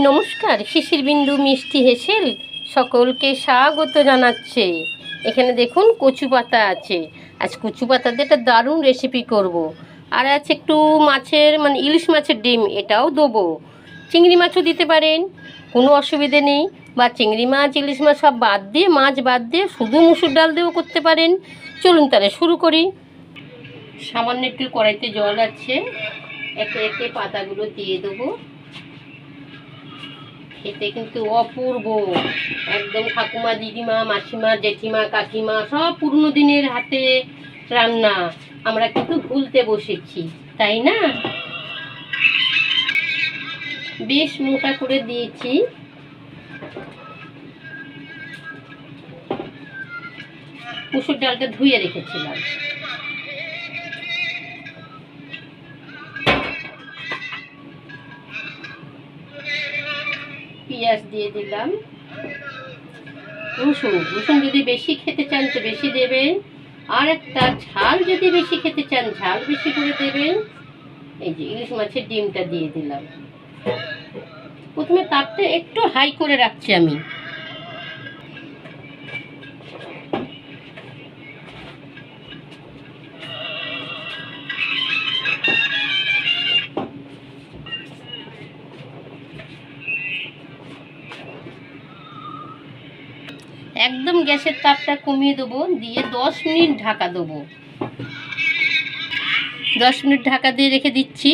নমস্কার শিশির বিন্দু মিষ্টি হেসেল সকলকে স্বাগত জানাচ্ছে। এখানে দেখুন কচু পাতা আছে। আজ কচু পাতা দিয়ে একটা দারুণ রেসিপি করব। আর আছে একটু মাছের মানে ইলিশ মাছের ডিম এটাও দেবো। চিংড়ি মাছও দিতে পারেন, কোনো অসুবিধে নেই। বা চিংড়ি মাছ, ইলিশ মাছ সব বাদ দিয়ে, মাছ বাদ দিয়ে শুধু মুসুর ডাল দিয়েও করতে পারেন। চলুন তাহলে শুরু করি। সামান্য একটু কড়াইতে জল আছে, একে একে পাতাগুলো দিয়ে দেবো। খেতে কিন্তু অপূর্ব। একদম ঠাকুমা, দিদিমা, মাসিমা, জেঠিমা, কাকিমা সব পুরনো দিনের হাতে রান্না। আমরা কিন্তু ভুলতে বসেছি, তাই না? বেশ মোটা করে দিয়েছি। মুসুর ডালটা ধুয়ে রেখেছিলাম। পেঁয়াজ দিয়ে দিলাম। রসুন রসুন যদি বেশি খেতে চান তো বেশি দেবেন। আর একটা ঝাল যদি বেশি খেতে চান, ঝাল বেশি করে দেবেন। এই যে ইলিশ মাছের ডিমটা দিয়ে দিলাম। প্রথমে তাপটা একটু হাই করে রাখছি আমি। একদম গ্যাসের তাপটা কমিয়ে দেবো, দিয়ে দশ মিনিট ঢাকা দেবো। দশ মিনিট ঢাকা দিয়ে রেখে দিচ্ছি।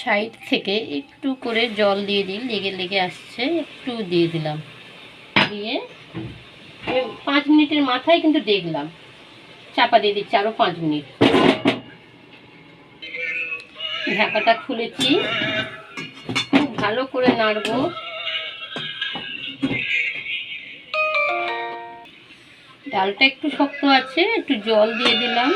সাইড থেকে একটু করে জল দিয়ে দিই, লেগে লেগে আসছে, একটু দিয়ে দিলাম। দিয়ে পাঁচ মিনিটের মাথায় কিন্তু দেখলাম। চাপা দিয়ে দিচ্ছি আরও পাঁচ মিনিট। ঢাকাটা খুলেছি। খুব ভালো করে নাড়বো। ডালটা একটু শক্ত আছে, একটু জল দিয়ে দিলাম।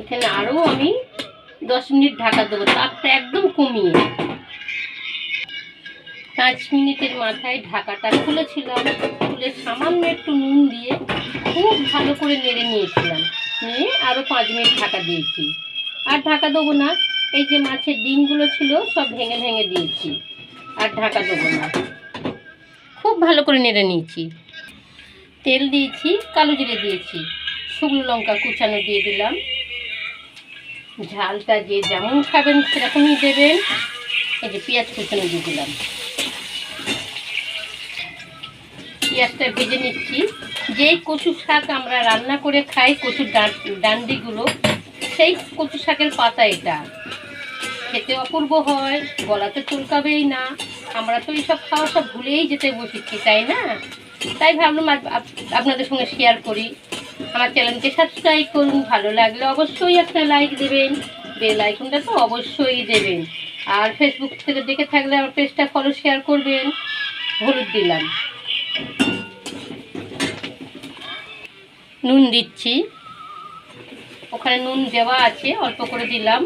এখানে আরও আমি দশ মিনিট ঢাকা দেবো, তাপটা একদম কমিয়ে পাঁচ মিনিটের মাথায় ঢাকাটা খুলেছিলাম, খুলে সামান্য একটু নুন দিয়ে খুব ভালো করে নেড়ে নিয়েছিলাম। নিয়ে আরও পাঁচ মিনিট ঢাকা দিয়েছি। আর ঢাকা দেবো না। এই যে মাছের ডিমগুলো ছিল, সব ভেঙে ভেঙে দিয়েছি। আর ঢাকা দেবো না। খুব ভালো করে নেড়ে নিয়েছি। তেল দিয়েছি, কালো জিরে দিয়েছি, শুকনো লঙ্কা কুচানো দিয়ে দিলাম। ঝালটা যে যেমন খাবেন সেরকমই দেবেন। এই যে পেঁয়াজ কুচানো দিয়ে দিলাম। পেঁয়াজটা ভেজে নিচ্ছি। যেই কচু শাক আমরা রান্না করে খাই, কচুর ডান্ডিগুলো সেই কচু শাকের পাতা এটা। খেতে অপূর্ব হয়, গলাতে চুলকাবেই না। আমরা তো এইসব খাওয়া সব ভুলেই যেতে বসেছি, তাই না? তাই ভাবলাম আপ- আপ- আপনাদের সঙ্গে শেয়ার করি। আমার চ্যানেলকে সাবস্ক্রাইব করুন, ভালো লাগলে অবশ্যই একটা লাইক দেবেন। বেল আইকনটা তো অবশ্যই দেবেন। আর ফেসবুক থেকে দেখে থাকলে আমার পেজটা ফলো শেয়ার করবেন। হলুদ দিলাম। নুন দিচ্ছি। ওখানে নুন দেওয়া আছে, অল্প করে দিলাম।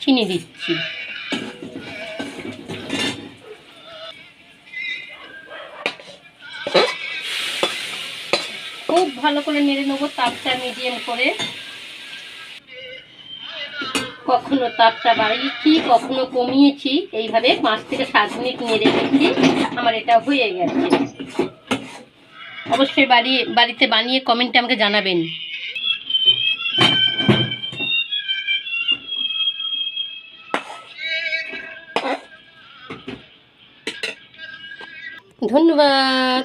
চিনি দিচ্ছি। খুব ভালো করে নেড়ে নেব তাপটা মিডিয়াম করে। কখনো তাপটা বাড়িয়েছি, কখনো কমিয়েছি। এইভাবে পাঁচ থেকে সাত মিনিট নেড়ে রেখেছি আমার এটা হয়ে গেছে। অবশ্যই বাড়ি, বাড়িতে বানিয়ে কমেন্টে আমাকে জানাবেন। ধন্যবাদ।